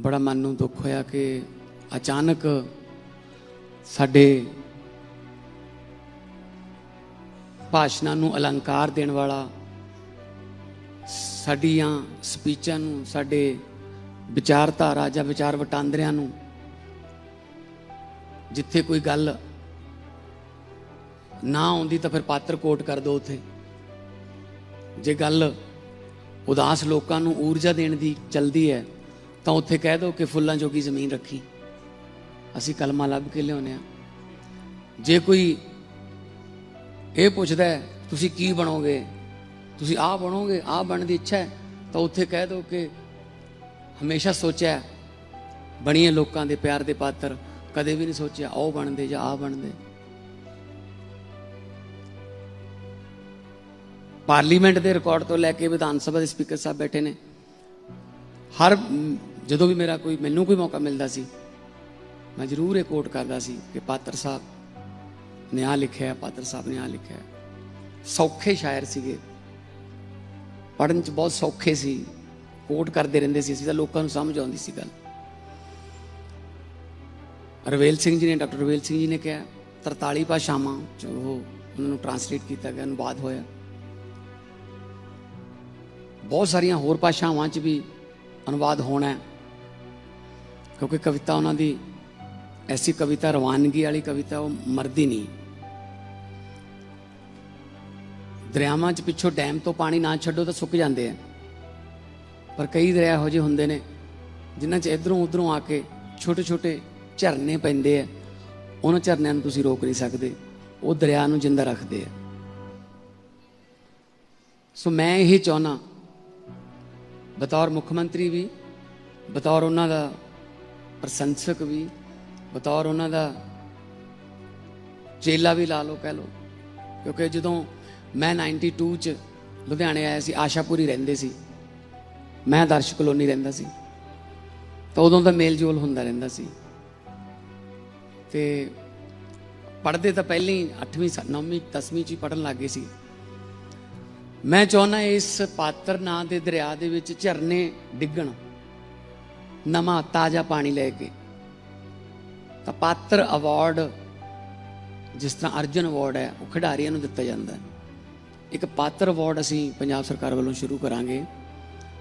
ਬੜਾ ਮਨ ਨੂੰ ਦੁੱਖ ਹੋਇਆ ਕਿ ਅਚਾਨਕ ਸਾਡੇ ਭਾਸ਼ਣਾਂ ਨੂੰ ਅਲੰਕਾਰ ਦੇਣ ਵਾਲਾ ਸਾਡੀਆਂ ਸਪੀਚਾਂ ਨੂੰ, ਸਾਡੇ ਵਿਚਾਰਧਾਰਾ ਜਾਂ ਵਿਚਾਰ ਵਟਾਂਦਰਿਆਂ ਨੂੰ ਜਿੱਥੇ ਕੋਈ ਗੱਲ ਨਾ ਆਉਂਦੀ ਤਾਂ ਫਿਰ ਪਾਤਰ ਕੋਟ ਕਰ ਦੋ ਉਥੇ। ਜੇ ਗੱਲ ਉਦਾਸ ਲੋਕਾਂ ਨੂੰ ਊਰਜਾ ਦੇਣ ਦੀ ਚਲਦੀ ਹੈ ਤਾਂ ਉੱਥੇ ਕਹਿ ਦੋ ਕਿ ਫੁੱਲਾਂ ਜੋਗੀ ਜ਼ਮੀਨ ਰੱਖੀ। ਅਸੀਂ ਕਲਮਾ ਲੱਭ ਕੇ ਲਿਆਉਨੇ ਆ ਜੇ ਕੋਈ ਇਹ ਪੁੱਛਦਾ ਤੁਸੀਂ ਕੀ ਬਣੋਗੇ? ਤੁਸੀਂ ਆਹ ਬਣੋਗੇ, ਆਹ ਬਣਨ ਦੀ ਇੱਛਾ ਹੈ। ਤਾਂ ਉੱਥੇ ਕਹਿ ਦੋ ਕਿ ਹਮੇਸ਼ਾ ਸੋਚਿਆ ਬਣੀਏ ਲੋਕਾਂ ਦੇ ਪਿਆਰ ਦੇ ਪਾਤਰ ਕਦੇ ਵੀ ਨਹੀਂ ਸੋਚਿਆ, ਉਹ ਬਣਦੇ ਜਾਂ ਆਹ ਬਣਦੇ। ਪਾਰਲੀਮੈਂਟ ਦੇ ਰਿਕਾਰਡ ਤੋਂ ਲੈ ਕੇ ਵਿਧਾਨ ਸਭਾ ਦੇ ਸਪੀਕਰ ਸਾਹਿਬ ਬੈਠੇ ਨੇ। ਹਰ ਜਦੋਂ ਵੀ ਮੇਰਾ ਕੋਈ, ਮੈਨੂੰ ਕੋਈ ਮੌਕਾ ਮਿਲਦਾ ਸੀ, ਮੈਂ ਜ਼ਰੂਰ ਇਹ ਕੋਟ ਕਰਦਾ ਸੀ ਕਿ ਪਾਤਰ ਸਾਹਿਬ ਨੇ ਆ ਲਿਖਿਆ ਪਾਤਰ ਸਾਹਿਬ ਨੇ ਆ ਲਿਖਿਆ ਸੌਖੇ ਸ਼ਾਇਰ ਸੀਗੇ। ਪੜਨ ਚ ਬਹੁਤ ਸੌਖੇ ਸੀ। ਕੋਟ ਕਰਦੇ ਰਹਿੰਦੇ ਸੀ। ਅਸੀਂ ਤਾਂ ਲੋਕਾਂ ਨੂੰ ਸਮਝ ਆਉਂਦੀ ਸੀ ਗੱਲ। ਰਵੇਲ ਸਿੰਘ ਜੀ ਨੇ, ਡਾਕਟਰ ਰਵੇਲ ਸਿੰਘ ਜੀ ਨੇ ਕਿਹਾ 43 ਭਾਸ਼ਾਵਾਂ ਚ ਉਹ ਉਹਨਾਂ ਨੂੰ ਟਰਾਂਸਲੇਟ ਕੀਤਾ ਗਿਆ ਅਨੁਵਾਦ ਹੋਇਆ। ਬਹੁਤ ਸਾਰੀਆਂ ਹੋਰ ਭਾਸ਼ਾਵਾਂ ਚ ਵੀ ਅਨੁਵਾਦ ਹੋਣਾ ਹੈ। ਕਿਉਂਕਿ ਕਵਿਤਾ ਉਹਨਾਂ ਦੀ, ਐਸੀ ਕਵਿਤਾ, ਰਵਾਨਗੀ ਵਾਲੀ ਕਵਿਤਾ ਉਹ ਮਰਦੀ ਨਹੀਂ। ਦਰਿਆਵਾਂ 'ਚ ਪਿੱਛੋਂ ਡੈਮ ਤੋਂ ਪਾਣੀ ਨਾ ਛੱਡੋ ਤਾਂ ਸੁੱਕ ਜਾਂਦੇ ਆ। ਪਰ ਕਈ ਦਰਿਆ ਇਹੋ ਜਿਹੇ ਹੁੰਦੇ ਨੇ ਜਿਨ੍ਹਾਂ 'ਚ ਇਧਰੋਂ ਉਧਰੋਂ ਆ ਕੇ ਛੋਟੇ ਛੋਟੇ ਝਰਨੇ ਪੈਂਦੇ ਆ। ਉਹਨਾਂ ਝਰਨਿਆਂ ਨੂੰ ਤੁਸੀਂ ਰੋਕ ਨਹੀਂ ਸਕਦੇ। ਉਹ ਦਰਿਆ ਨੂੰ ਜਿੰਦਾ ਰੱਖਦੇ ਆ। ਸੋ ਮੈਂ ਇਹ ਚਾਹਨਾ, ਬਤੌਰ ਮੁੱਖ ਮੰਤਰੀ ਵੀ, ਬਤੌਰ ਉਹਨਾਂ ਦਾ ਪ੍ਰਸ਼ੰਸਕ ਵੀ, ਬਤੌਰ ਉਹਨਾਂ ਦਾ ਚੇਲਾ ਵੀ ਲਾ ਲਓ ਕਹਿ ਲਓ। ਕਿਉਂਕਿ ਜਦੋਂ ਮੈਂ 92 ਚ ਲੁਧਿਆਣੇ ਆਇਆ ਸੀ, ਆਸ਼ਾਪੁਰੀ ਰਹਿੰਦੇ ਸੀ। ਮੈਂ ਦਰਸ਼ ਕਲੋਨੀ ਰਹਿੰਦਾ ਸੀ। ਤਾਂ ਉਦੋਂ ਦਾ ਮੇਲ ਜੋਲ ਹੁੰਦਾ ਰਹਿੰਦਾ ਸੀ। ਤੇ ਪੜ੍ਹਦੇ ਤਾਂ ਪਹਿਲਾਂ ਹੀ 8ਵੀਂ 9ਵੀਂ 10ਵੀਂ ਚ ਹੀ ਪੜਨ ਲੱਗੇ ਸੀ। ਮੈਂ ਚਾਹੁੰਦਾ ਇਸ ਪਾਤਰ ਨਾਂ ਦੇ ਦਰਿਆ ਦੇ ਵਿੱਚ ਝਰਨੇ ਡਿੱਗਣ। ਨਵਾਂ ਤਾਜ਼ਾ ਪਾਣੀ ਲੈ ਕੇ। ਤਾਂ ਪਾਤਰ ਅਵਾਰਡ ਜਿਸ ਤਰ੍ਹਾਂ ਅਰਜਨ ਅਵਾਰਡ ਹੈ, ਉਹ ਖਿਡਾਰੀਆਂ ਨੂੰ ਦਿੱਤਾ ਜਾਂਦਾ ਹੈ। ਇੱਕ ਪਾਤਰ ਅਵਾਰਡ ਅਸੀਂ ਪੰਜਾਬ ਸਰਕਾਰ ਵੱਲੋਂ ਸ਼ੁਰੂ ਕਰਾਂਗੇ,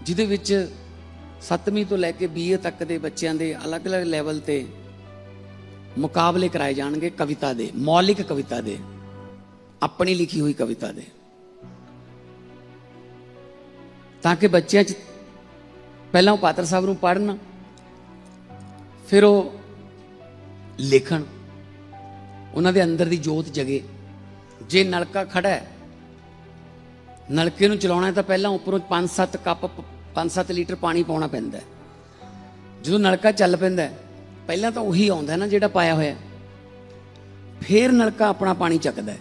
ਜਿਹਦੇ ਵਿੱਚ 7ਵੀਂ ਤੋਂ ਲੈ ਕੇ 20 ਤੱਕ ਦੇ ਬੱਚਿਆਂ ਦੇ ਅਲੱਗ-ਅਲੱਗ ਲੈਵਲ ਤੇ ਮੁਕਾਬਲੇ ਕਰਾਏ ਜਾਣਗੇ ਕਵਿਤਾ ਦੇ, ਮੌਲਿਕ ਕਵਿਤਾ ਦੇ, ਆਪਣੀ ਲਿਖੀ ਹੋਈ ਕਵਿਤਾ ਦੇ। ਤਾਂ ਕਿ ਬੱਚਿਆਂ 'ਚ ਪਹਿਲਾਂ ਉਹ ਪਾਤਰ ਸਾਹਿਬ ਨੂੰ ਪੜ੍ਹਨ ਫਿਰ ਉਹ ਲਿਖਣ, ਉਹਨਾਂ ਦੇ ਅੰਦਰ ਦੀ ਜੋਤ ਜਗੇ। ਜੇ ਨਲਕਾ ਖੜਾ ਹੈ, ਨਲਕੇ ਨੂੰ ਚਲਾਉਣਾ ਹੈ ਤਾਂ ਪਹਿਲਾਂ ਉੱਪਰੋਂ 5-7 ਕੱਪ 5-7 ਲੀਟਰ ਪਾਣੀ ਪਾਉਣਾ ਪੈਂਦਾ ਹੈ। ਜਦੋਂ ਨਲਕਾ ਚੱਲ ਪੈਂਦਾ ਹੈ, ਪਹਿਲਾਂ ਤਾਂ ਉਹੀ ਆਉਂਦਾ ਨਾ ਜਿਹੜਾ ਪਾਇਆ ਹੋਇਆ ਹੈ। ਫਿਰ ਨਲਕਾ ਆਪਣਾ ਪਾਣੀ ਚੱਕਦਾ ਹੈ।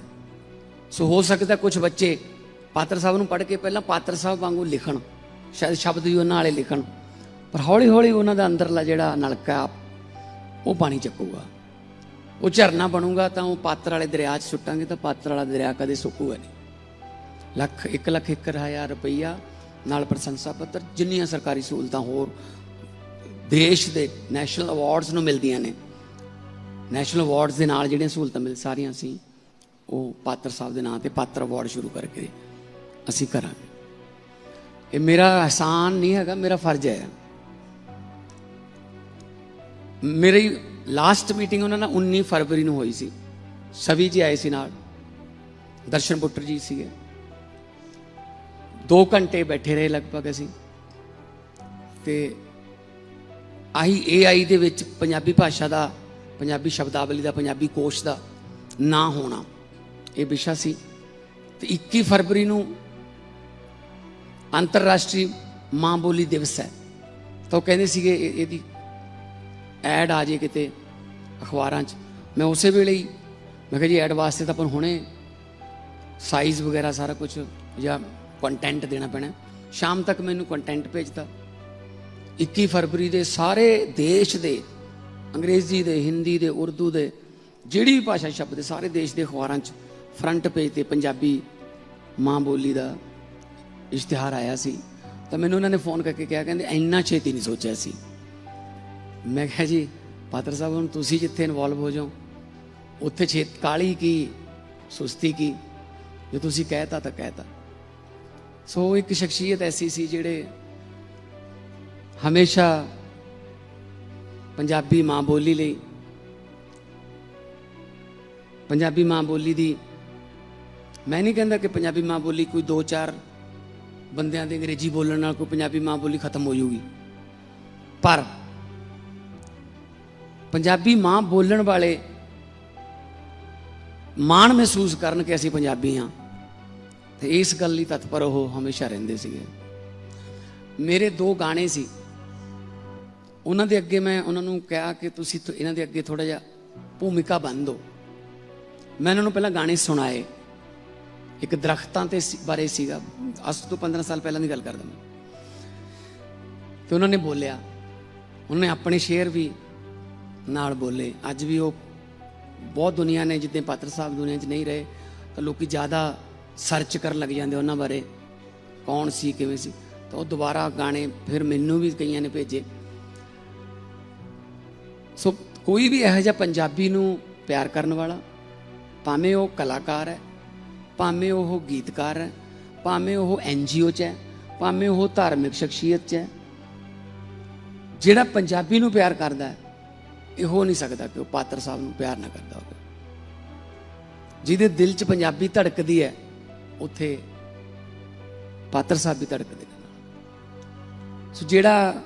ਸੋ ਹੋ ਸਕਦਾ ਕੁਝ ਬੱਚੇ ਪਾਤਰ ਸਾਹਿਬ ਨੂੰ ਪੜ੍ਹ ਕੇ ਪਹਿਲਾਂ ਪਾਤਰ ਸਾਹਿਬ ਵਾਂਗੂ ਲਿਖਣ, ਸ਼ਾਇਦ ਸ਼ਬਦ ਵੀ ਉਹਨਾਂ ਵਾਲੇ ਲਿਖਣ। ਪਰ ਹੌਲੀ ਹੌਲੀ ਉਹਨਾਂ ਦਾ ਅੰਦਰਲਾ ਜਿਹੜਾ ਨਲਕਾ, ਉਹ ਪਾਣੀ ਚੱਕੂਗਾ। ਉਹ ਝਰਨਾ ਬਣੂਗਾ ਤਾਂ ਉਹ ਪਾਤਰ ਵਾਲੇ ਦਰਿਆ 'ਚ ਸੁੱਟਾਂਗੇ ਤਾਂ ਪਾਤਰ ਵਾਲਾ ਦਰਿਆ ਕਦੇ ਸੁੱਕੂਗਾ ਨਹੀਂ। ਲੱਖ 1 ਲੱਖ 1 ਹਜ਼ਾਰ ਰੁਪਈਆ ਨਾਲ ਪ੍ਰਸ਼ੰਸਾ ਪੱਤਰ, ਜਿੰਨੀਆਂ ਸਰਕਾਰੀ ਸਹੂਲਤਾਂ ਹੋਰ ਦੇਸ਼ ਦੇ ਨੈਸ਼ਨਲ ਅਵਾਰਡਸ ਨੂੰ ਮਿਲਦੀਆਂ ਨੇ। ਨੈਸ਼ਨਲ ਅਵਾਰਡਸ ਦੇ ਨਾਲ ਜਿਹੜੀਆਂ ਸਹੂਲਤਾਂ ਮਿਲ ਸਾਰੀਆਂ ਅਸੀਂ ਉਹ ਪਾਤਰ ਸਾਹਿਬ ਦੇ ਨਾਂ ਤੇ ਪਾਤਰ ਅਵਾਰਡ ਸ਼ੁਰੂ ਕਰਕੇ ਅਸੀਂ ਕਰਾਂਗੇ। ਇਹ ਮੇਰਾ ਅਹਿਸਾਨ ਨਹੀਂ ਹੈਗਾ, ਮੇਰਾ ਫਰਜ਼ ਹੈ। ਮੇਰੀ ਲਾਸਟ ਮੀਟਿੰਗ ਉਹਨਾਂ ਨਾਲ 19 ਫਰਵਰੀ ਨੂੰ ਹੋਈ ਸੀ ਸਵੀ ਜੀ ਆਏ ਸੀ ਨਾਲ ਦਰਸ਼ਨ ਪੁੱਤਰ ਜੀ ਸੀਗੇ 2 ਘੰਟੇ ਬੈਠੇ ਰਹੇ ਲਗਭਗ ਅਸੀਂ ਤੇ ਆਹੀ ਏਆਈ ਦੇ ਵਿੱਚ ਪੰਜਾਬੀ ਭਾਸ਼ਾ ਦਾ ਪੰਜਾਬੀ ਸ਼ਬਦਾਵਲੀ ਦਾ ਪੰਜਾਬੀ ਕੋਸ਼ ਦਾ ਨਾ ਹੋਣਾ ਇਹ ਵਿਸ਼ਾ ਸੀ ਤੇ 21 ਫਰਵਰੀ ਨੂੰ ਅੰਤਰਰਾਸ਼ਟਰੀ ਮਾਂ ਬੋਲੀ ਦਿਵਸ ਹੈ ਤਾਂ ਉਹ ਕਹਿੰਦੇ ਸੀਗੇ ਇਹ- ਇਹਦੀ ਐਡ ਆ ਜੇ ਕਿਤੇ ਅਖਬਾਰਾਂ 'ਚ। ਮੈਂ ਉਸੇ ਵੇਲੇ ਹੀ ਮੈਂ ਕਿਹਾ ਜੀ ਐਡ ਵਾਸਤੇ ਤਾਂ ਆਪਾਂ ਹੁਣੇ ਸਾਈਜ਼ ਵਗੈਰਾ ਸਾਰਾ ਕੁਝ ਜਾਂ ਕੰਟੈਂਟ ਦੇਣਾ ਪੈਣਾ। ਸ਼ਾਮ ਤੱਕ ਮੈਨੂੰ ਕੰਟੈਂਟ ਭੇਜਤਾ। 21 ਫਰਵਰੀ ਦੇ ਸਾਰੇ ਦੇਸ਼ ਦੇ, ਅੰਗਰੇਜ਼ੀ ਦੇ, ਹਿੰਦੀ ਦੇ, ਉਰਦੂ ਦੇ, ਜਿਹੜੀ ਵੀ ਭਾਸ਼ਾ ਸ਼ਬਦ ਸਾਰੇ ਦੇਸ਼ ਦੇ ਅਖਬਾਰਾਂ 'ਚ ਫਰੰਟ ਪੇਜ ਤੇ ਪੰਜਾਬੀ ਮਾਂ ਬੋਲੀ ਦਾ ਇਸ਼ਤਿਹਾਰ ਆਇਆ ਸੀ। ਤਾਂ ਮੈਨੂੰ ਉਹਨਾਂ ਨੇ ਫੋਨ ਕਰਕੇ ਕਿਹਾ, ਕਹਿੰਦੇ ਇੰਨਾ ਛੇਤੀ ਨਹੀਂ ਸੋਚਿਆ ਸੀ। ਮੈਂ ਕਿਹਾ ਜੀ, ਪਾਤਰ ਸਾਹਿਬ, ਹੁਣ ਤੁਸੀਂ ਜਿੱਥੇ ਇਨਵੋਲਵ ਹੋ ਜਾਓ, ਉੱਥੇ ਛੇਤ ਕਾਲੀ ਕੀ, ਸੁਸਤੀ ਕੀ? ਜੇ ਤੁਸੀਂ ਕਹਿਤਾ ਤਾਂ ਕਹਿਤਾ। ਸੋ ਇੱਕ ਸ਼ਖਸੀਅਤ ਐਸੀ ਸੀ ਜਿਹੜੇ ਹਮੇਸ਼ਾ ਪੰਜਾਬੀ ਮਾਂ ਬੋਲੀ ਲਈ, ਪੰਜਾਬੀ ਮਾਂ ਬੋਲੀ ਦੀ, ਮੈਂ ਨਹੀਂ ਕਹਿੰਦਾ ਕਿ ਪੰਜਾਬੀ ਮਾਂ ਬੋਲੀ ਕੋਈ 2-4 ਬੰਦਿਆਂ ਦੇ ਅੰਗਰੇਜ਼ੀ ਬੋਲਣ ਨਾਲ ਕੋਈ ਪੰਜਾਬੀ ਮਾਂ ਬੋਲੀ ਖਤਮ ਹੋ ਜਾਊਗੀ। ਪਰ ਪੰਜਾਬੀ ਮਾਂ ਬੋਲਣ ਵਾਲੇ ਮਾਣ ਮਹਿਸੂਸ ਕਰਨ ਕਿ ਅਸੀਂ ਪੰਜਾਬੀ ਹਾਂ। ਤੇ ਇਸ ਗੱਲ ਲਈ ਤਤਪਰ ਉਹ ਹਮੇਸ਼ਾ ਰਹਿੰਦੇ ਸੀਗੇ। ਮੇਰੇ ਦੋ ਗਾਣੇ ਸੀ। ਉਹਨਾਂ ਦੇ ਅੱਗੇ ਮੈਂ ਉਹਨਾਂ ਨੂੰ ਕਿਹਾ ਕਿ ਤੁਸੀਂ ਇਹਨਾਂ ਦੇ ਅੱਗੇ ਥੋੜਾ ਜਿਹਾ ਭੂਮਿਕਾ ਬਣ ਦਿਓ। ਮੈਂ ਉਹਨਾਂ ਨੂੰ ਪਹਿਲਾਂ ਗਾਣੇ ਸੁਣਾਏ। ਇੱਕ ਦਰਖਤਾਂ ਤੇ ਬਾਰੇ ਸੀਗਾ। ਅੱਜ ਤੋਂ 15 ਸਾਲ ਪਹਿਲਾਂ ਦੀ ਗੱਲ ਕਰਦਾ ਮੈਂ। ਤੇ ਉਹਨਾਂ ਨੇ ਬੋਲਿਆ। ਉਹਨਾਂ ਨੇ ਆਪਣੇ ਸ਼ੇਰ ਵੀ ਨਾਲ ਬੋਲੇ। ਅੱਜ ਵੀ ਉਹ ਬਹੁਤ ਦੁਨੀਆ ਨੇ, ਜਿੱਦਾਂ ਪਾਤਰ ਸਾਹਿਬ ਦੁਨੀਆ 'ਚ ਨਹੀਂ ਰਹੇ, ਤਾਂ ਲੋਕੀ ਜ਼ਿਆਦਾ ਸਰਚ ਕਰਨ ਲੱਗ ਜਾਂਦੇ ਉਹਨਾਂ ਬਾਰੇ। ਕੌਣ ਸੀ, ਕਿਵੇਂ ਸੀ? ਤਾਂ ਉਹ ਦੁਬਾਰਾ ਗਾਣੇ ਫਿਰ ਮੈਨੂੰ ਵੀ ਕਈਆਂ ਨੇ ਭੇਜੇ। ਸੋ ਕੋਈ ਵੀ ਇਹੋ ਜਿਹਾ ਪੰਜਾਬੀ ਨੂੰ ਪਿਆਰ ਕਰਨ ਵਾਲਾ, ਭਾਵੇਂ ਉਹ ਕਲਾਕਾਰ ਹੈ, ਭਾਵੇਂ ਉਹ ਗੀਤਕਾਰ ਹੈ, ਭਾਵੇਂ ਉਹ ਐਨਜੀਓ 'ਚ ਹੈ, ਭਾਵੇਂ ਉਹ ਧਾਰਮਿਕ ਸ਼ਖਸੀਅਤ 'ਚ ਹੈ, ਜਿਹੜਾ ਪੰਜਾਬੀ ਨੂੰ ਪਿਆਰ ਕਰਦਾ ਹੈ ਇਹ ਹੋ ਨਹੀਂ ਸਕਦਾ ਕਿ ਉਹ ਪਾਤਰ ਸਾਹਿਬ ਨੂੰ ਪਿਆਰ ਨਾ ਕਰਦਾ ਹੋਵੇ। ਜਿਹਦੇ ਦਿਲ 'ਚ ਪੰਜਾਬੀ ਧੜਕਦੀ ਹੈ, ਉੱਥੇ ਪਾਤਰ ਸਾਹਿਬ ਵੀ ਧੜਕਦੇ ਨੇ ਸੋ ਜਿਹੜਾ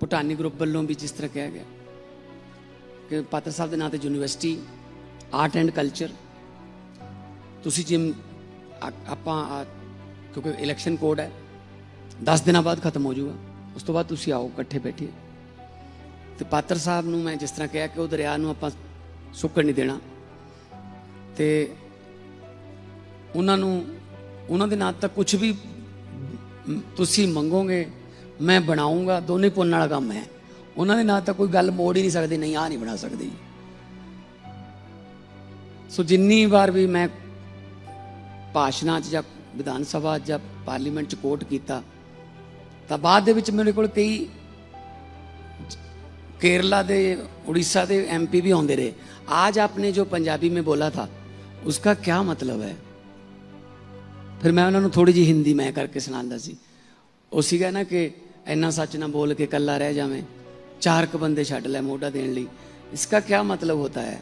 ਭੂਟਾਨੀ ਗਰੁੱਪ ਵੱਲੋਂ ਵੀ ਜਿਸ ਤਰ੍ਹਾਂ ਕਿਹਾ ਗਿਆ ਕਿ ਪਾਤਰ ਸਾਹਿਬ ਦੇ ਨਾਂ ਤੇ ਯੂਨੀਵਰਸਿਟੀ, ਆਰਟ ਐਂਡ ਕਲਚਰ, ਤੁਸੀਂ ਜਿਮ ਆਪਾਂ ਕਿਉਂਕਿ ਇਲੈਕਸ਼ਨ ਕੋਡ ਹੈ 10 ਦਿਨਾਂ ਬਾਅਦ ਖਤਮ ਹੋ ਜਾਊਗਾ, ਉਸ ਤੋਂ ਬਾਅਦ ਤੁਸੀਂ ਆਓ, ਇਕੱਠੇ ਬੈਠੀਏ। ਤੇ ਪਾਤਰ ਸਾਹਿਬ ਨੂੰ ਮੈਂ ਜਿਸ ਤਰ੍ਹਾਂ ਕਿਹਾ ਕਿ ਉਹ ਦਰਿਆ ਨੂੰ ਆਪਾਂ ਸੁੱਕਣ ਨਹੀਂ ਦੇਣਾ। ਤੇ ਉਹਨਾਂ ਨੂੰ, ਉਹਨਾਂ ਦੇ ਨਾਂ ਤੱਕ ਕੁਝ ਵੀ ਤੁਸੀਂ ਮੰਗੋਗੇ, ਮੈਂ ਬਣਾਉਂਗਾ, ਦੋਨੇ ਪੁੰਨ ਵਾਲਾ ਕੰਮ ਹੈ। ਉਹਨਾਂ ਦੇ ਨਾਂ ਤਾਂ ਕੋਈ ਗੱਲ ਮੋੜ ਹੀ ਨਹੀਂ ਸਕਦੇ, ਨਹੀਂ ਆ ਨਹੀਂ ਬਣਾ ਸਕਦੇ। ਸੋ ਜਿੰਨੀ ਵਾਰ ਵੀ ਮੈਂ ਭਾਸ਼ਣਾਂ 'ਚ ਜਾਂ ਵਿਧਾਨ ਸਭਾ ਜਾਂ ਪਾਰਲੀਮੈਂਟ 'ਚ ਕੋਟ ਕੀਤਾ, ਤਾਂ ਬਾਅਦ ਦੇ ਵਿੱਚ ਮੇਰੇ ਕੋਲ ਕਈ केरला दे उड़ीसा दे एमपी भी आते रहे आज आपने जो पंजाबी में बोला था उसका क्या मतलब है ਫਿਰ ਮੈਂ ਉਹਨਾਂ ਨੂੰ ਥੋੜੀ ਜੀ ਹਿੰਦੀ ਮੈਂ ਕਰਕੇ ਸੁਣਾਉਂਦਾ ਸੀ ਉਹ ਸੀਗਾ ਨਾ ਕਿ ਇੰਨਾ ਸੱਚ ਨਾ ਬੋਲ ਕੇ ਕੱਲਾ ਰਹਿ ਜਾਵੇਂ ਚਾਰ ਕ ਬੰਦੇ ਛੱਡ ਲੈ ਮੋਢਾ ਦੇਣ ਲਈ इसका क्या मतलब होता है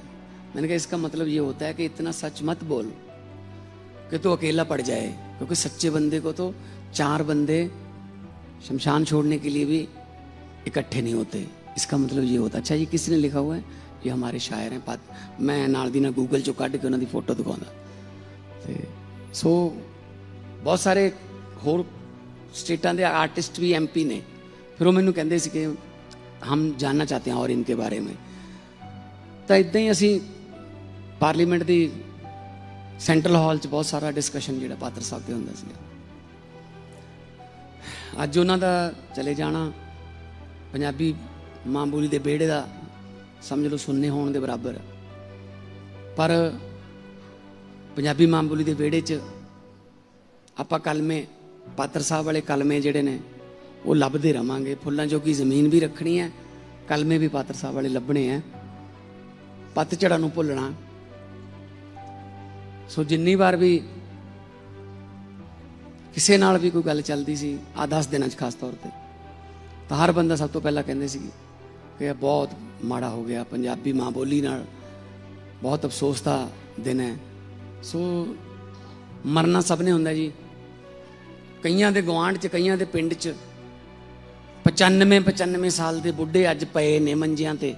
मैंने कहा इसका मतलब ये होता है कि इतना सच मत बोल कि तू अकेला पड़ जाए क्योंकि सच्चे बंदे को तो चार बंदे शमशान छोड़ने के लिए भी इकट्ठे नहीं होते इसका मतलब ये होता अच्छा ये किसी ने लिखा हुआ है ये हमारे शायर हैं पात मैं ਨਾਲ ਦੀ ਨਾਲ ਗੂਗਲ ਚੋਂ ਕੱਢ ਕੇ ਉਹਨਾਂ ਦੀ ਫੋਟੋ ਦਿਖਾਉਂਦਾ ਤੇ ਸੋ ਬਹੁਤ ਸਾਰੇ ਹੋਰ ਸਟੇਟਾਂ ਦੇ ਆਰਟਿਸਟ ਵੀ ਐਮਪੀ ਨੇ ਫਿਰ ਉਹ ਮੈਨੂੰ ਕਹਿੰਦੇ ਸੀ ਕਿ ਹਮ ਜਾਨਣਾ ਚਾਹਤੇ ਹਾਂ ਔਰ ਇਨਕੇ ਬਾਰੇ ਮੇਂ ਤਾਂ ਇਦਾਂ ਹੀ ਅਸੀਂ ਪਾਰਲੀਮੈਂਟ ਦੀ ਸੈਂਟਰਲ ਹਾਲ 'ਚ ਬਹੁਤ ਸਾਰਾ ਡਿਸਕਸ਼ਨ ਜਿਹੜਾ ਪਾਤਰ ਸਾਹਿਬ ਤੇ ਹੁੰਦਾ ਸੀ ਅੱਜ ਉਹਨਾਂ ਦਾ ਚਲੇ ਜਾਣਾ ਪੰਜਾਬੀ ਮਾਂ ਬੋਲੀ ਦੇ ਵਿਹੜੇ ਦਾ ਸਮਝ ਲਓ ਸੁੰਨੇ ਹੋਣ ਦੇ ਬਰਾਬਰ। ਪਰ ਪੰਜਾਬੀ ਮਾਂ ਬੋਲੀ ਦੇ ਵਿਹੜੇ 'ਚ ਆਪਾਂ ਕਲਮੇ, ਪਾਤਰ ਸਾਹਿਬ ਵਾਲੇ ਕਲਮੇ ਜਿਹੜੇ ਨੇ, ਉਹ ਲੱਭਦੇ ਰਵਾਂਗੇ। ਫੁੱਲਾਂ ਜੋਗੀ ਜ਼ਮੀਨ ਵੀ ਰੱਖਣੀ ਹੈ, ਕਲਮੇ ਵੀ ਪਾਤਰ ਸਾਹਿਬ ਵਾਲੇ ਲੱਭਣੇ ਆ ਪਤਝੜਾਂ ਨੂੰ ਭੁੱਲਣਾ। ਸੋ ਜਿੰਨੀ ਵਾਰ ਵੀ ਕਿਸੇ ਨਾਲ ਵੀ ਕੋਈ ਗੱਲ ਚੱਲਦੀ ਸੀ ਆ 10 ਦਿਨਾਂ 'ਚ ਖਾਸ ਤੌਰ ਤੇ, ਤਾਂ ਹਰ ਬੰਦਾ ਸਭ ਤੋਂ ਪਹਿਲਾਂ ਕਹਿੰਦੇ ਸੀ ਕਿ ਬਹੁਤ ਮਾੜਾ ਹੋ ਗਿਆ। ਪੰਜਾਬੀ ਮਾਂ ਬੋਲੀ ਨਾਲ ਬਹੁਤ ਅਫਸੋਸ ਦਾ ਦਿਨ ਹੈ। ਸੋ ਮਰਨਾ ਸਭ ਨੇ ਹੁੰਦਾ ਜੀ। ਕਈਆਂ ਦੇ ਗਵਾਂਢ 'ਚ, ਕਈਆਂ ਦੇ ਪਿੰਡ 'ਚ 95 95 ਸਾਲ ਦੇ ਬੁੱਢੇ ਅੱਜ ਪਏ ਨੇ ਮੰਜਿਆਂ ਤੇ।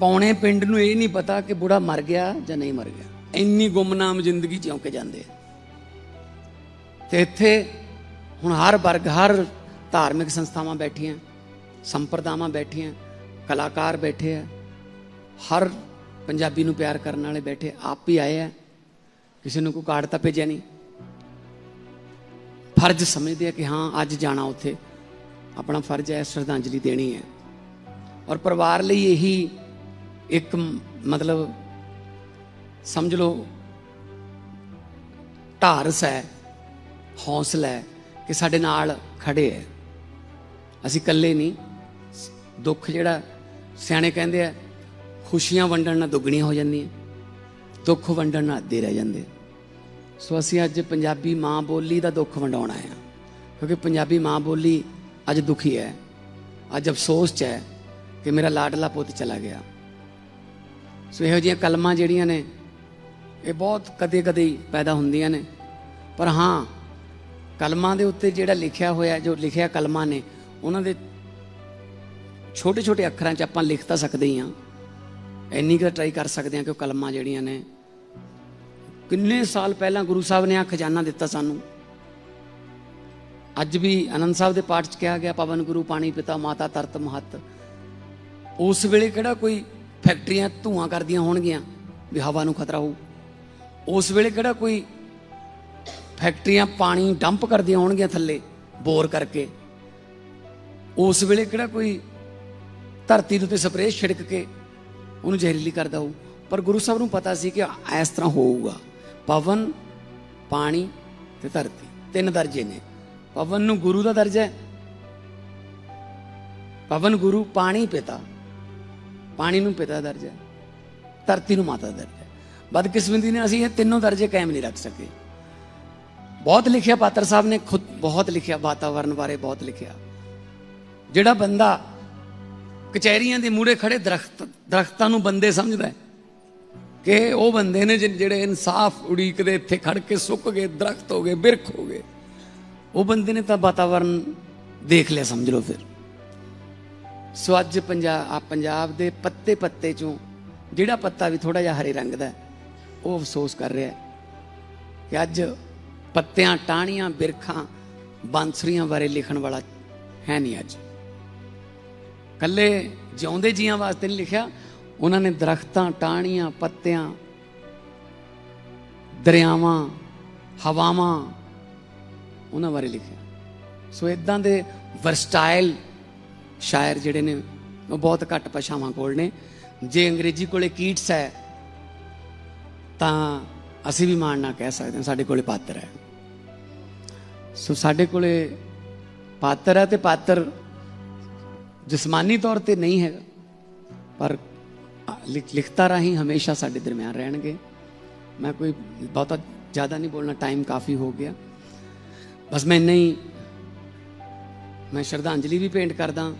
ਪੌਣੇ ਪਿੰਡ ਨੂੰ ਇਹ ਨਹੀਂ ਪਤਾ ਕਿ ਬੁੜਾ ਮਰ ਗਿਆ ਜਾਂ ਨਹੀਂ ਮਰ ਗਿਆ। ਇੰਨੀ ਗੁੰਮਨਾਮ ਜ਼ਿੰਦਗੀ ਜਿਉਂ ਕੇ ਜਾਂਦੇ ਆ। ਤੇ ਇੱਥੇ ਹੁਣ ਹਰ ਵਰਗ, ਹਰ ਧਾਰਮਿਕ ਸੰਸਥਾਵਾਂ ਬੈਠੀਆਂ। ਸੰਪਰਦਾਵਾਂ ਬੈਠੀਆਂ, ਕਲਾਕਾਰ ਬੈਠੇ ਆ, ਹਰ ਪੰਜਾਬੀ ਨੂੰ ਪਿਆਰ ਕਰਨ ਵਾਲੇ ਬੈਠੇ, ਆਪ ਹੀ ਆਏ ਆ। ਕਿਸੇ ਨੂੰ ਕੋਈ ਕਾਰਡ ਤਾਂ ਭੇਜਿਆ ਨਹੀਂ। ਫਰਜ਼ ਸਮਝਦੇ ਆ ਕਿ ਹਾਂ, ਅੱਜ ਜਾਣਾ ਉੱਥੇ। ਆਪਣਾ ਫਰਜ਼ ਹੈ, ਸ਼ਰਧਾਂਜਲੀ ਦੇਣੀ ਹੈ। ਔਰ ਪਰਿਵਾਰ ਲਈ ਇਹੀ ਇੱਕ ਮਤਲਬ ਸਮਝ ਲਓ, ਢਾਰਸ ਹੈ, ਹੌਸਲਾ ਹੈ ਕਿ ਸਾਡੇ ਨਾਲ ਖੜੇ ਹੈ। ਅਸੀਂ ਇਕੱਲੇ ਨਹੀਂ। ਦੁੱਖ ਜਿਹੜਾ ਸਿਆਣੇ ਕਹਿੰਦੇ ਆ, ਖੁਸ਼ੀਆਂ ਵੰਡਣ ਨਾਲ ਦੁੱਗਣੀਆਂ ਹੋ ਜਾਂਦੀਆਂ, ਦੁੱਖ ਵੰਡਣ ਨਾਲ ਅੱਧੇ ਰਹਿ ਜਾਂਦੇ। ਸੋ ਅਸੀਂ ਅੱਜ ਪੰਜਾਬੀ ਮਾਂ ਬੋਲੀ ਦਾ ਦੁੱਖ ਵੰਡਾਉਣਾ ਹੈ, ਕਿਉਂਕਿ ਪੰਜਾਬੀ ਮਾਂ ਬੋਲੀ ਅੱਜ ਦੁਖੀ ਹੈ, ਅੱਜ ਅਫਸੋਸ 'ਚ ਹੈ ਕਿ ਮੇਰਾ ਲਾਡਲਾ ਪੁੱਤ ਚਲਾ ਗਿਆ। ਸੋ ਇਹੋ ਜਿਹੀਆਂ ਕਲਮਾਂ ਜਿਹੜੀਆਂ ਨੇ, ਇਹ ਬਹੁਤ ਕਦੇ-ਕਦੇ ਹੀ ਪੈਦਾ ਹੁੰਦੀਆਂ ਨੇ। ਪਰ ਹਾਂ, ਕਲਮਾਂ ਦੇ ਉੱਤੇ ਜਿਹੜਾ ਲਿਖਿਆ ਹੋਇਆ, ਜੋ ਲਿਖਿਆ ਕਲਮਾਂ ਨੇ, ਉਹਨਾਂ ਦੇ ਛੋਟੇ-ਛੋਟੇ ਅੱਖਰਾਂ 'ਚ ਆਪਾਂ ਲਿਖ ਤਾਂ ਸਕਦੇ ਹੀ ਹਾਂ। ਇੰਨੀ ਕੁ ਟਰਾਈ ਕਰ ਸਕਦੇ ਹਾਂ ਕਿ ਉਹ ਕਲਮਾਂ ਜਿਹੜੀਆਂ ਨੇ। ਕਿੰਨੇ ਸਾਲ ਪਹਿਲਾਂ ਗੁਰੂ ਸਾਹਿਬ ਨੇ ਆ ਖਜ਼ਾਨਾ ਦਿੱਤਾ ਸਾਨੂੰ। ਅੱਜ ਵੀ ਆਨੰਦ ਸਾਹਿਬ ਦੇ ਪਾਠ 'ਚ ਕਿਹਾ ਗਿਆ, ਪਵਨ ਗੁਰੂ, ਪਾਣੀ ਪਿਤਾ, ਮਾਤਾ ਤਰਤ ਮਹਤ। ਉਸ ਵੇਲੇ ਕਿਹੜਾ ਕੋਈ ਫੈਕਟਰੀਆਂ ਧੂਆਂ ਕਰਦੀਆਂ ਹੋਣਗੀਆਂ ਵੀ ਹਵਾ ਨੂੰ ਖਤਰਾ ਹੋਊ? ਉਸ ਵੇਲੇ ਕਿਹੜਾ ਕੋਈ ਫੈਕਟਰੀਆਂ ਪਾਣੀ ਡੰਪ ਕਰਦੀਆਂ ਹੋਣਗੀਆਂ ਥੱਲੇ ਬੋਰ ਕਰਕੇ? ਉਸ ਵੇਲੇ ਕਿਹੜਾ ਕੋਈ ਧਰਤੀ ਦੇ ਉੱਤੇ ਸਪਰੇਅ ਛਿੜਕ ਕੇ ਉਹਨੂੰ ਜ਼ਹਿਰੀਲੀ ਕਰਦਾ ਹੋਊ। ਪਰ ਗੁਰੂ ਸਾਹਿਬ ਨੂੰ ਪਤਾ ਸੀ ਕਿ ਇਸ ਤਰ੍ਹਾਂ ਹੋਊਗਾ। ਪਵਨ, ਪਾਣੀ ਤੇ ਧਰਤੀ, ਤਿੰਨ ਦਰਜੇ ਨੇ। ਪਵਨ ਨੂੰ ਗੁਰੂ ਦਾ ਦਰਜਾ ਹੈ। ਪਵਨ ਗੁਰੂ ਪਾਣੀ ਪਿਤਾ। ਪਾਣੀ ਨੂੰ ਪਿਤਾ ਦਾ ਦਰਜਾ ਹੈ। ਧਰਤੀ ਨੂੰ ਮਾਤਾ ਦਾ ਦਰਜਾ ਹੈ। ਬਦਕਿਸਮਤੀ ਨੇ ਅਸੀਂ ਇਹ ਤਿੰਨੋਂ ਦਰਜੇ ਕਾਇਮ ਨਹੀਂ ਰੱਖ ਸਕੇ। ਬਹੁਤ ਲਿਖਿਆ ਪਾਤਰ ਸਾਹਿਬ ਨੇ, ਖੁਦ ਬਹੁਤ ਲਿਖਿਆ, ਵਾਤਾਵਰਨ ਬਾਰੇ ਬਹੁਤ ਲਿਖਿਆ। ਜਿਹੜਾ ਬੰਦਾ ਕਚਹਿਰੀਆਂ ਦੇ ਮੂਹਰੇ ਖੜੇ ਦਰਖਤ, ਦਰਖਤਾਂ ਨੂੰ ਬੰਦੇ ਸਮਝਦਾ ਹੈ ਕਿ ਉਹ ਬੰਦੇ ਨੇ ਜਿਹੜੇ ਇਨਸਾਫ ਉਡੀਕਦੇ, ਇੱਥੇ ਖੜ ਕੇ ਸੁੱਕ ਗਏ, ਦਰਖਤ ਹੋ ਗਏ, ਬਿਰਖ ਹੋ ਗਏ। ਉਹ ਬੰਦੇ ਨੇ ਤਾਂ ਵਾਤਾਵਰਨ ਦੇਖ ਲਿਆ, ਸਮਝ ਲਓ ਫਿਰ। ਸੋ ਅੱਜ ਪੰਜਾਬ ਪੰਜਾਬ ਦੇ ਪੱਤੇ ਪੱਤੇ ਚੋਂ ਜਿਹੜਾ ਪੱਤਾ ਵੀ ਥੋੜਾ ਜਿਹਾ ਹਰੇ ਰੰਗ ਦਾ ਉਹ ਅਫਸੋਸ ਕਰ ਰਿਹਾ ਕਿ ਅੱਜ ਪੱਤਿਆਂ, ਟਾਹਣੀਆਂ, ਬਿਰਖਾਂ, ਬਾਂਸਰੀਆਂ ਬਾਰੇ ਲਿਖਣ ਵਾਲਾ ਹੈ ਨਹੀਂ ਅੱਜ। ਕੱਲੇ ਜਿਉਂਦੇ ਜੀਆਂ ਵਾਸਤੇ ਨਹੀਂ ਲਿਖਿਆ, ਉਹਨਾਂ ਨੇ ਦਰਖਤਾਂ, ਟਾਹਣੀਆਂ, ਪੱਤਿਆਂ, ਦਰਿਆਵਾਂ, ਹਵਾਵਾਂ, ਉਹਨਾਂ ਬਾਰੇ ਲਿਖਿਆ। ਸੋ ਇਦਾਂ ਦੇ ਵਰਸਟਾਈਲ ਸ਼ਾਇਰ ਜਿਹੜੇ ਨੇ, ਉਹ ਬਹੁਤ ਘੱਟ ਭਾਸ਼ਾਵਾਂ ਕੋਲ ਨੇ। ਜੇ ਅੰਗਰੇਜ਼ੀ ਕੋਲੇ ਕੀਟਸ ਹੈ, ਤਾਂ ਅਸੀਂ ਵੀ ਮਾਣ ਨਾ ਕਹਿ ਸਕਦੇ ਹਾਂ, ਸਾਡੇ ਕੋਲੇ ਪਾਤਰ ਹੈ। ਸੋ ਸਾਡੇ ਕੋਲੇ ਪਾਤਰ ਹੈ ਤੇ ਪਾਤਰ ਜਿਸਮਾਨੀ ਤੌਰ ਤੇ ਨਹੀਂ ਹੈਗਾ ਪਰ ਲਿਖ- ਲਿਖਤਾਂ ਰਾਹੀਂ ਹਮੇਸ਼ਾ ਸਾਡੇ ਦਰਮਿਆਨ ਰਹਿਣਗੇ ਮੈਂ ਕੋਈ ਬਹੁਤਾ ਜ਼ਿਆਦਾ ਨਹੀਂ ਬੋਲਣਾ ਟਾਈਮ ਕਾਫੀ ਹੋ ਗਿਆ ਬਸ ਮੈਂ ਇੰਨਾ ਹੀ ਮੈਂ ਸ਼ਰਧਾਂਜਲੀ ਵੀ ਭੇਂਟ ਕਰਦਾ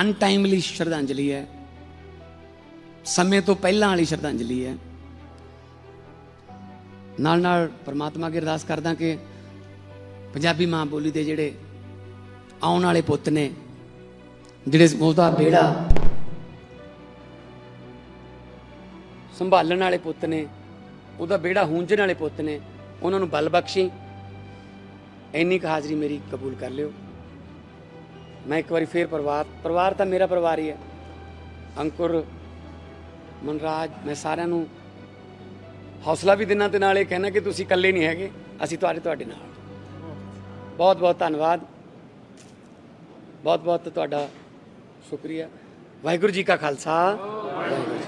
ਅਨਟਾਈਮਲੀ ਸ਼ਰਧਾਂਜਲੀ ਹੈ ਸਮੇਂ ਤੋਂ ਪਹਿਲਾਂ ਵਾਲੀ ਸ਼ਰਧਾਂਜਲੀ ਹੈ ਨਾਲ ਨਾਲ ਪ੍ਰਮਾਤਮਾ ਅੱਗੇ ਅਰਦਾਸ ਕਰਦਾ ਕਿ ਪੰਜਾਬੀ ਮਾਂ ਬੋਲੀ ਦੇ ਜਿਹੜੇ ਆਉਣ ਵਾਲੇ ਪੁੱਤ ਨੇ ਜਿਹੜੇ ਉਹਦਾ ਬੇੜਾ ਸੰਭਾਲਣ ਵਾਲੇ ਪੁੱਤ ਨੇ, ਉਹਦਾ ਬੇੜਾ ਹੂੰਝਣ ਵਾਲੇ ਪੁੱਤ ਨੇ, ਉਹਨਾਂ ਨੂੰ ਬਲ ਬਖਸ਼ੀ, ਇੰਨੀ ਕੁ ਹਾਜ਼ਰੀ ਮੇਰੀ ਕਬੂਲ ਕਰ ਲਿਓ। ਮੈਂ ਇੱਕ ਵਾਰੀ ਫੇਰ ਪਰਿਵਾਰ ਪਰਿਵਾਰ ਤਾਂ ਮੇਰਾ ਪਰਿਵਾਰ ਹੀ ਹੈ। ਅੰਕੁਰ, ਮਨਰਾਜ, ਮੈਂ ਸਾਰਿਆਂ ਨੂੰ ਹੌਸਲਾ ਵੀ ਦਿਨਾਂ ਤੇ ਨਾਲ ਇਹ ਕਹਿਣਾ ਕਿ ਤੁਸੀਂ ਇਕੱਲੇ ਨਹੀਂ ਹੈਗੇ, ਅਸੀਂ ਤੁਹਾਡੇ ਤੁਹਾਡੇ ਨਾਲ। ਬਹੁਤ ਬਹੁਤ ਧੰਨਵਾਦ। ਬਹੁਤ ਬਹੁਤ ਤੁਹਾਡਾ ਸ਼ੁਕਰੀਆ। ਵਾਹਿਗੁਰੂ ਜੀ ਕਾ ਖਾਲਸਾ। ਵਾਹਿਗੁਰੂ